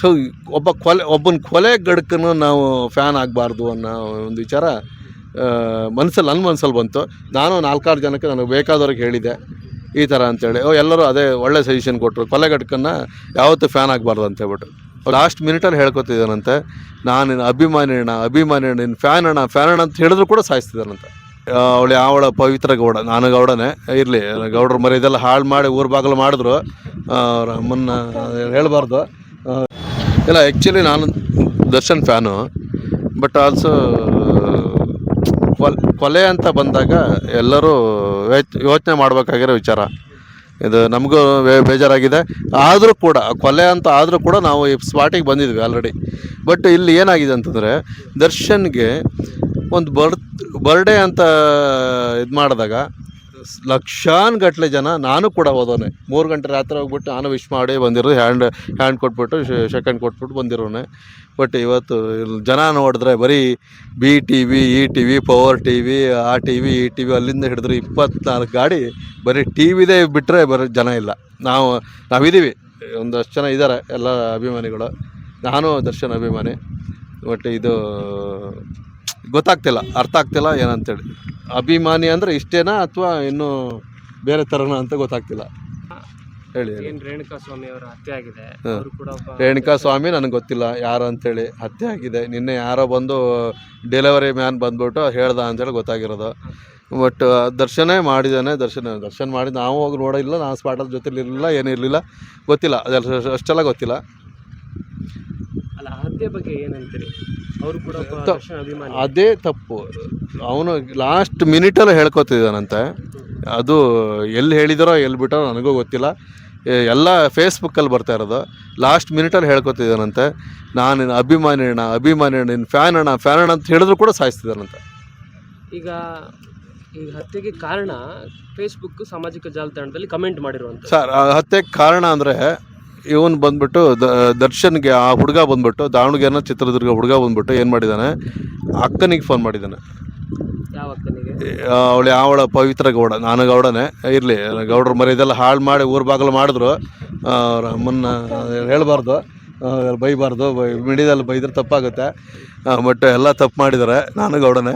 ಥು ಒಬ್ಬ ಕೊಲೆ, ಒಬ್ಬನ ಕೊಲೆ ಗಡ್ಕನ್ನು ನಾವು ಫ್ಯಾನ್ ಆಗಬಾರ್ದು ಅನ್ನೋ ಒಂದು ವಿಚಾರ ಮನಸ್ಸಲ್ಲಿ ನನ್ನ ಮನಸ್ಸಲ್ಲಿ ಬಂತು. ನಾನು ನಾಲ್ಕಾರು ಜನಕ್ಕೆ ನನಗೆ ಬೇಕಾದವ್ರಿಗೆ ಹೇಳಿದೆ, ಈ ಥರ ಅಂತೇಳಿ. ಎಲ್ಲರೂ ಅದೇ ಒಳ್ಳೆ ಸಜೆಷನ್ ಕೊಟ್ಟರು ಕೊಲೆ ಗಡ್ಕನ್ನು ಯಾವತ್ತೂ ಫ್ಯಾನ್ ಆಗಬಾರ್ದು ಅಂತ ಹೇಳ್ಬಿಟ್ಟು ಲಾಸ್ಟ್ ಮಿನಿಟಲ್ಲಿ ಹೇಳ್ಕೊತಿದ್ದಾನಂತೆ ನಾನು ಅಭಿಮಾನಿ ಅಣ್ಣ ಅಭಿಮಾನಿ ಅಣ್ಣ ಫ್ಯಾನ್ ಅಣ್ಣ ಫ್ಯಾನ್ ಅಣ್ಣ ಅಂತ ಹೇಳಿದ್ರು ಕೂಡ ಸಾಯಿಸ್ತಿದ್ದಾನಂತೆ. ಅವಳು ಯಾವಳ ಪವಿತ್ರ ಗೌಡ, ನಾನು ಗೌಡನೇ, ಇರಲಿ, ಗೌಡ್ರ ಮರಿ ಇದೆಲ್ಲ ಹಾಳು ಮಾಡಿ ಊರು ಬಾಗಿಲು ಮಾಡಿದ್ರು. ಅವ್ರ ಅಮ್ಮನ್ನ ಹೇಳಬಾರ್ದು. ಇಲ್ಲ ಆ್ಯಕ್ಚುಲಿ ನಾನು ದರ್ಶನ್ ಫ್ಯಾನು ಬಟ್ ಆಲ್ಸೋ ಕೊಲ್ ಅಂತ ಬಂದಾಗ ಎಲ್ಲರೂ ಯೋಚನೆ ಮಾಡಬೇಕಾಗಿರೋ ವಿಚಾರ. ಇದು ನಮಗೂ ಬೇಜಾರಾಗಿದೆ. ಆದರೂ ಕೂಡ, ಕೊಲೆ ಅಂತ ಆದರೂ ಕೂಡ ನಾವು ಈ ಸ್ಪಾಟಿಗೆ ಬಂದಿದ್ವಿ ಆಲ್ರೆಡಿ ಬಟ್ ಇಲ್ಲಿ ಏನಾಗಿದೆ ಅಂತಂದರೆ, ದರ್ಶನ್ಗೆ ಒಂದು ಬರ್ತ್ ಬರ್ಡೇ ಅಂತ ಇದು ಮಾಡಿದಾಗ ಲಕ್ಷಾನ್ ಗಟ್ಟಲೆ ಜನ ನಾನು ಕೂಡ ಹೋದವನೇ. ಮೂರು ಗಂಟೆ ರಾತ್ರಿ ಹೋಗ್ಬಿಟ್ಟು ನಾನು ವಿಶ್ ಮಾಡಿ ಬಂದಿರೋ ಹ್ಯಾಂಡ್ ಹ್ಯಾಂಡ್ ಕೊಟ್ಬಿಟ್ಟು ಸೆಕೆಂಡ್ ಕೊಟ್ಬಿಟ್ಟು ಬಂದಿರೋನೆ ಬಟ್ ಇವತ್ತು ಜನ ನೋಡಿದ್ರೆ ಬರೀ B T V E T V power T V ಆ ಟಿ ವಿ ಈ ಟಿ ವಿ ಅಲ್ಲಿಂದ ಹಿಡಿದ್ರೆ ಇಪ್ಪತ್ನಾಲ್ಕು ಗಾಡಿ ಬರೀ ಟಿ ವಿದೇ ಬಿಟ್ಟರೆ ಬರೀ ಜನ ಇಲ್ಲ. ನಾವು, ನಾವಿದ್ದೀವಿ. ಒಂದಷ್ಟು ಜನ ಇದ್ದಾರೆ ಎಲ್ಲ ಅಭಿಮಾನಿಗಳು. ನಾನು ದರ್ಶನ್ ಅಭಿಮಾನಿ. ಬಟ್ ಇದು ಗೊತ್ತಾಗ್ತಿಲ್ಲ, ಅರ್ಥ ಆಗ್ತಿಲ್ಲ ಏನಂತೇಳಿ. ಅಭಿಮಾನಿ ಅಂದರೆ ಇಷ್ಟೇನಾ ಅಥವಾ ಇನ್ನೂ ಬೇರೆ ಥರನಾ ಅಂತ ಗೊತ್ತಾಗ್ತಿಲ್ಲ? ಹೇಳಿ ಏನ್ ರೇಣುಕಾ ಸ್ವಾಮಿ ಅವರ ಹತ್ಯೆ ಆಗಿದೆ? ಅವರು ಕೂಡ ಒಬ್ಬ ರೇಣುಕಾ ಸ್ವಾಮಿ ನನಗೆ ಗೊತ್ತಿಲ್ಲ ಯಾರು ಅಂತೇಳಿ ಹತ್ಯೆ ಆಗಿದೆ. ನಿನ್ನೆ ಯಾರೋ ಬಂದು ಡೆಲಿವರಿ ಮ್ಯಾನ್ ಬಂದ್ಬಿಟ್ಟು ಹೇಳ್ದ ಅಂತೇಳಿ ಗೊತ್ತಾಗಿರೋದು. ಬಟ್ ದರ್ಶನೇ ಮಾಡಿದ್ದಾನೆ ದರ್ಶನ ದರ್ಶನ ಮಾಡಿ ನಾವು ಹೋಗಿ ನೋಡಿಲ್ಲ ನಾನು ಸ್ಪಾಟಲ್ ಜೊತೆಲಿ ಇರಲಿಲ್ಲ ಏನೂ ಇರಲಿಲ್ಲ. ಗೊತ್ತಿಲ್ಲ ಅದೆಲ್ಲ ಅಷ್ಟೆಲ್ಲ ಗೊತ್ತಿಲ್ಲ. ಹತ್ಯೆ ಬಗ್ಗೆ ಏನಂತೀರಿ? ಅವರು ಕೂಡ ಒಬ್ಬ ದರ್ಶನ್ ಅಭಿಮಾನಿ. ಅದೇ ತಪ್ಪು. ಅವನು ಲಾಸ್ಟ್ ಮಿನಿಟಲ್ಲಿ ಹೇಳ್ಕೊತಿದ್ದಾನಂತೆ. ಅದು ಎಲ್ಲಿ ಹೇಳಿದಾರೋ ಎಲ್ಲಿ ಬಿಟ್ಟಾರೋ ನನಗೂ ಗೊತ್ತಿಲ್ಲ. ಎಲ್ಲ ಫೇಸ್ಬುಕ್ಕಲ್ಲಿ ಬರ್ತಾ ಇರೋದು. ಲಾಸ್ಟ್ ಮಿನಿಟಲ್ಲಿ ಹೇಳ್ಕೊತಿದ್ದಾನಂತೆ. ನಾನು ಅಭಿಮಾನಿ ಅಣ್ಣ ಅಭಿಮಾನಿ ಅಣ್ಣ ನಿನ್ನ ಫ್ಯಾನ್ ಅಣ್ಣ ಫ್ಯಾನ್ ಅಣ್ಣ ಅಂತ ಹೇಳಿದ್ರು ಕೂಡ ಸಾಯಿಸ್ತಿದ್ದಾನಂತೆ. ಈಗ ಈ ಹತ್ಯೆಗೆ ಕಾರಣ ಫೇಸ್ಬುಕ್ ಸಾಮಾಜಿಕ ಜಾಲತಾಣದಲ್ಲಿ ಕಮೆಂಟ್ ಮಾಡಿರುವಂಥ ಸರ್ ಆ ಹತ್ಯೆಗೆ ಕಾರಣ ಅಂದರೆ ಇವನು ಬಂದ್ಬಿಟ್ಟು ದ ದರ್ಶನ್ಗೆ ಆ ಹುಡುಗ ಬಂದ್ಬಿಟ್ಟು ದಾವಣಗೆರೆನ ಚಿತ್ರದುರ್ಗ ಹುಡುಗ ಬಂದ್ಬಿಟ್ಟು ಏನು ಮಾಡಿದ್ದಾನೆ ಅಕ್ಕನಿಗೆ ಫೋನ್ ಮಾಡಿದ್ದಾನೆ ಅವಳು ಯಾವಳ ಪವಿತ್ರ ಗೌಡ ನಾನು ಗೌಡನೇ. ಇರಲಿ ಗೌಡ್ರ ಮರಿ ಇದೆಲ್ಲ ಹಾಳು ಮಾಡಿ ಊರು ಬಾಗಿಲು ಮಾಡಿದ್ರು. ಅವ್ರ ಅಮ್ಮನ್ನ ಹೇಳಬಾರ್ದು. ಬೈಬಾರ್ದು ಮಿಡಿದಲ್ಲಿ ಬೈದ್ರೆ ತಪ್ಪಾಗುತ್ತೆ. ಬಟ್ ಎಲ್ಲ ತಪ್ಪು ಮಾಡಿದ್ದಾರೆ ನಾನು ಗೌಡನೇ.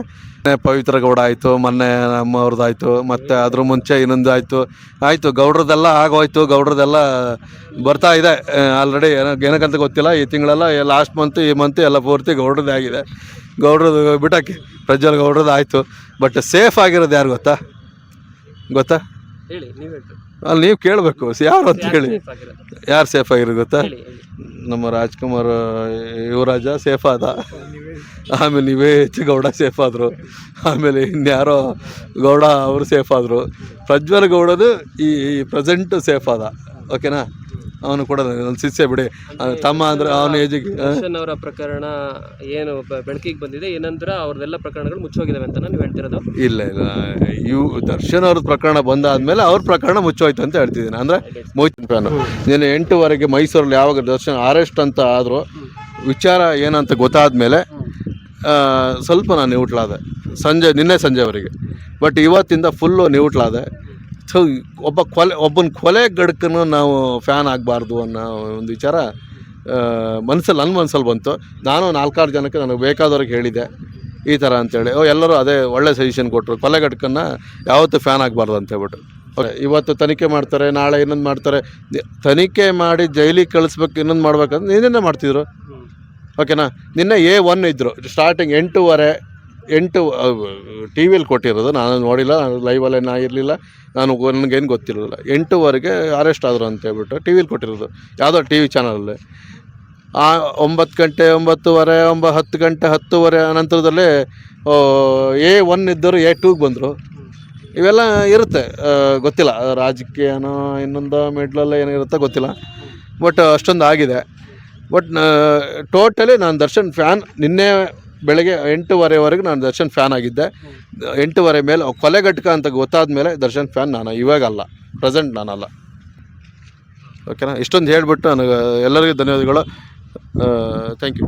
ಪವಿತ್ರ ಗೌಡ ಆಯಿತು, ಮೊನ್ನೆ ನಮ್ಮವ್ರದ್ದು ಆಯಿತು, ಮತ್ತು ಅದ್ರ ಮುಂಚೆ ಇನ್ನೊಂದು ಆಯಿತು. ಆಯಿತು, ಗೌಡ್ರದ್ದೆಲ್ಲ ಆಗೋಯ್ತು, ಗೌಡ್ರದ್ದೆಲ್ಲ ಬರ್ತಾ ಇದೆ. ಆಲ್ರೆಡಿ ಏನೋ ಏನಕ್ಕಂತ ಗೊತ್ತಿಲ್ಲ, ಈ ತಿಂಗಳೆಲ್ಲ ಲಾಸ್ಟ್ ಮಂತ್ ಈ ಮಂತ್ ಎಲ್ಲ ಪೂರ್ತಿ ಗೌಡ್ರದ್ದೇ ಆಗಿದೆ. ಗೌಡ್ರದ್ದು ಬಿಟ್ಟಾಕಿ ಪ್ರಜ್ವಲ್ ಗೌಡ್ರದ್ದು ಆಯಿತು. ಬಟ್ ಸೇಫ್ ಆಗಿರೋದು ಯಾರು ಗೊತ್ತಾ? ಗೊತ್ತಾ? ಹೇಳಿ, ನೀವು ಅಲ್ಲಿ ನೀವು ಕೇಳಬೇಕು ಯಾರು ಅಂತ ಹೇಳಿ. ಯಾರು ಸೇಫ್ ಆಗಿರೋದು ಗೊತ್ತಾ? ನಮ್ಮ ರಾಜ್ಕುಮಾರ್ ಯುವರಾಜ ಸೇಫ್ ಆದ. ಆಮೇಲೆ ನೀವೇ ಹೆಚ್ಚು ಗೌಡ ಸೇಫ್ ಆದರು. ಆಮೇಲೆ ಇನ್ಯಾರೋ ಗೌಡ ಅವರು ಸೇಫ್ ಆದರು. ಪ್ರಜ್ವಲ್ ಗೌಡದು ಈ ಪ್ರೆಸೆಂಟು ಸೇಫ್ ಆದ. ಓಕೆನಾ ಅವನು ಕೂಡ ನನ್ನ ಶಿಷ್ಯ ಬಿಡಿ. ತಮ್ಮ ಅಂದ್ರೆ ಅವನ ಏಜಿಗೆ ದರ್ಶನ್ ಅವರ ಪ್ರಕರಣ ಏನು ಬೆಳಕಿಗೆ ಬಂದಿದೆ ಏನಂದ್ರೆ ಅವ್ರದೆಲ್ಲ ಪ್ರಕರಣಗಳು ಮುಚ್ಚೋಗಿದಾವೆ ಅಂತ ನೀವು ಹೇಳ್ತಿರೋದು. ಇಲ್ಲ ಇಲ್ಲ. ಇವು ದರ್ಶನ್ ಅವ್ರ ಪ್ರಕರಣ ಬಂದಾದ್ಮೇಲೆ ಅವ್ರ ಪ್ರಕರಣ ಮುಚ್ಚೋಯ್ತು ಅಂತ ಹೇಳ್ತಿದ್ದೀನಿ. ಅಂದರೆ ಮೋಹಿತ್ ಫ್ಯಾನು ನೀನು ಎಂಟುವರೆಗೆ ಮೈಸೂರಲ್ಲಿ ಯಾವಾಗ ದರ್ಶನ್ ಅರೆಸ್ಟ್ ಅಂತ ಆದರೂ ವಿಚಾರ ಏನಂತ ಗೊತ್ತಾದ್ಮೇಲೆ ಮೇಲೆ ಸ್ವಲ್ಪ ನಾನು ನಿವುಟ್ಲಾದೆ ಸಂಜೆ ನಿನ್ನೆ ಸಂಜೆವರೆಗೆ. ಬಟ್ ಇವತ್ತಿಂದ ಫುಲ್ಲು ನ್ಯೂಟ್ಲಾದೆ ಸೊ ಒಬ್ಬ ಕೊಲೆ ಒಬ್ಬನ ಕೊಲೆ ಗಡ್ಕನು ನಾವು ಫ್ಯಾನ್ ಆಗಬಾರ್ದು ಅನ್ನೋ ಒಂದು ವಿಚಾರ ಮನಸ್ಸಲ್ಲಿ ನನ್ನ ಮನಸ್ಸಲ್ಲಿ ಬಂತು. ನಾನು ನಾಲ್ಕಾರು ಜನಕ್ಕೆ ನನಗೆ ಬೇಕಾದವ್ರಿಗೆ ಹೇಳಿದೆ ಈ ಥರ ಅಂತೇಳಿ. ಓ ಎಲ್ಲರೂ ಅದೇ ಒಳ್ಳೆ ಸಜೆಷನ್ ಕೊಟ್ಟರು ಕೊಲೆ ಗಡ್ಕನ್ನು ಯಾವತ್ತು ಫ್ಯಾನ್ ಆಗಬಾರ್ದು ಅಂತ ಹೇಳ್ಬಿಟ್ಟು. ಓಕೆ ಇವತ್ತು ತನಿಖೆ ಮಾಡ್ತಾರೆ ನಾಳೆ ಇನ್ನೊಂದು ಮಾಡ್ತಾರೆ. ತನಿಖೆ ಮಾಡಿ ಜೈಲಿಗೆ ಕಳಿಸ್ಬೇಕು ಇನ್ನೊಂದು ಮಾಡ್ಬೇಕಂದ್ರೆ ನಿನ್ನೆ ಮಾಡ್ತಿದ್ರು. ಓಕೆನಾ? ನಿನ್ನೆ ಎ ಒನ್ ಇದ್ದರು ಸ್ಟಾರ್ಟಿಂಗ್ ಎಂಟೂವರೆ ಎಂಟು ಟಿ ವಿಯಲ್ಲಿ ಕೊಟ್ಟಿರೋದು. ನಾನು ನೋಡಿಲ್ಲ, ನಾನು ಲೈವಲ್ಲೇ ನಾ ಇರಲಿಲ್ಲ ನಾನು ನನಗೇನು ಗೊತ್ತಿರಲಿಲ್ಲ. ಎಂಟೂವರೆಗೆ ಅರೆಸ್ಟ್ ಆದರು ಅಂತ ಹೇಳ್ಬಿಟ್ಟು ಟಿ ವಿಲಿ ಕೊಟ್ಟಿರೋದು. ಯಾವುದೋ ಟಿ ವಿ ಚಾನಲಲ್ಲಿ. ಆ, ಒಂಬತ್ತು ಗಂಟೆ, ಒಂಬತ್ತುವರೆ, ಒಂಬ, ಹತ್ತು ಗಂಟೆ, ಹತ್ತುವರೆ ನಂತರದಲ್ಲಿ ಎ ಒನ್ ಇದ್ದರು ಎ ಟೂಗೆ ಬಂದರು. ಇವೆಲ್ಲ ಇರುತ್ತೆ. ಗೊತ್ತಿಲ್ಲ. ರಾಜಕೀಯನೋ, ಇನ್ನೊಂದು ಮಿಡ್ಲಲ್ಲ ಏನಿರುತ್ತೆ ಗೊತ್ತಿಲ್ಲ. ಬಟ್ ಅಷ್ಟೊಂದು ಆಗಿದೆ ಬಟ್ ಟೋಟಲಿ ನಾನು ದರ್ಶನ್ ಫ್ಯಾನ್ ನಿನ್ನೆ ಬೆಳಗ್ಗೆ ಎಂಟೂವರೆವರೆಗೆ ನಾನು ದರ್ಶನ್ ಫ್ಯಾನ್ ಆಗಿದ್ದೆ. ಎಂಟೂವರೆ ಮೇಲೆ ಕೊಲೆಗಟ್ಕ ಅಂತ ಗೊತ್ತಾದ ಮೇಲೆ ದರ್ಶನ್ ಫ್ಯಾನ್ ನಾನು, ಇವಾಗಲ್ಲ, ಪ್ರೆಸೆಂಟ್ ನಾನಲ್ಲ. ಓಕೆನಾ? ಇಷ್ಟೊಂದು ಹೇಳಿಬಿಟ್ಟು ನನಗೆ ಎಲ್ಲರಿಗೂ ಧನ್ಯವಾದಗಳು. Thank you